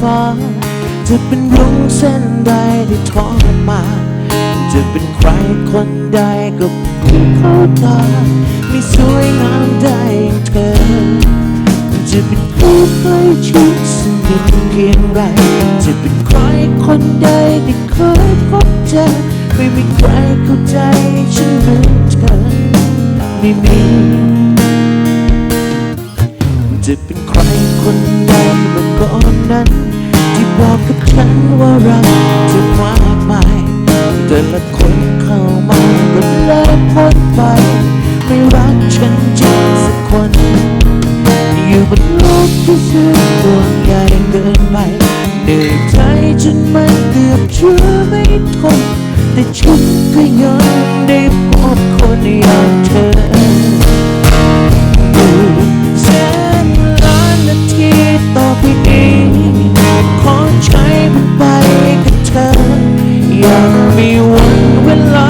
ฟ้า จะเป็นรุ้งเส้นใดที่ทอดมา จะเป็นใครคนใดก็ผู้เข้าตาไม่สวยงามได้อย่างเธอ จะเป็นผู้ใกล้ชิดสนิทเพียงไร จะเป็นใครคนใดที่เคยพบเจอไม่มีใครเข้าใจฉันเหมือนเธอไม่มีจะเป็น ละคนเข้ามาก็เลิกพ้นไปไม่รักฉันจริงสักคน อยู่บนโลกที่แสนกว้างใหญ่เกินไปเหนื่อยใจจนมันเกือบเชื่อไม่ทนแต่ฉันก็ยังได้พบคนอย่าง มีวันเวลา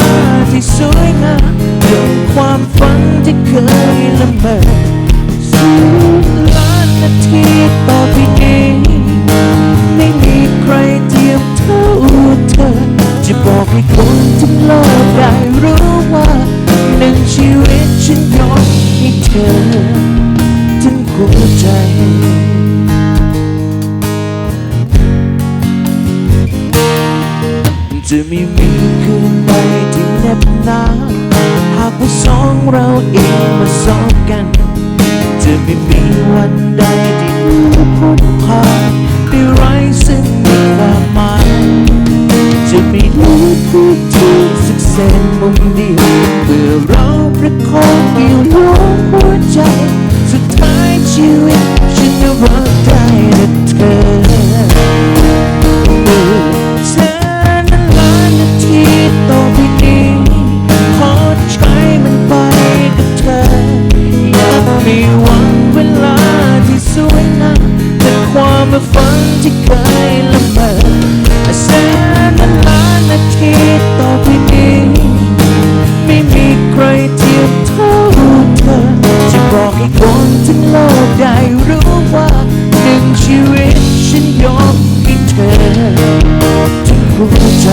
ที่สวยงามอย่างความฝันที่เคยละเมอแสนล้านนาทีต่อไปนี้ไม่มีใครเทียมเท่าเธอ จะบอกให้คนทั้งโลกได้รู้ว่าหนึ่งชีวิตฉันยอมให้เธอทั้งหัว จะไม่มีคืนใดที่เหน็บหนาวหากว่าสองเราเองมาสองกัน จะไม่มีวันใดที่รู้พ้นผ่านไปไร้ซึ่งมีความหมายจะไม่เหลือคือที่สักเส้นมุมเดียว ที่เคยละเมอแสนล้านนาทีต่อไปนี้ไม่มีใครเทียบเท่าเธอจะบอกให้คนทั้งโลกได้รู้ว่าหนึ่งชีวิตฉันยอมให้เธอทั้งหัวใจ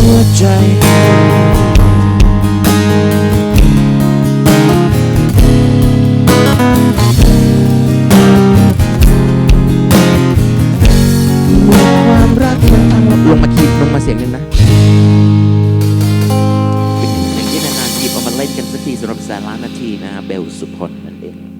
หัวใจความรักมันอันลงมาคีบลงมาเสียงหนึ่งนะเป็นเพลงที่นานๆทีเอามาเล่นกันสักทีสำหรับแสนล้านนาทีนะฮะเบลสุพลนั่นเอง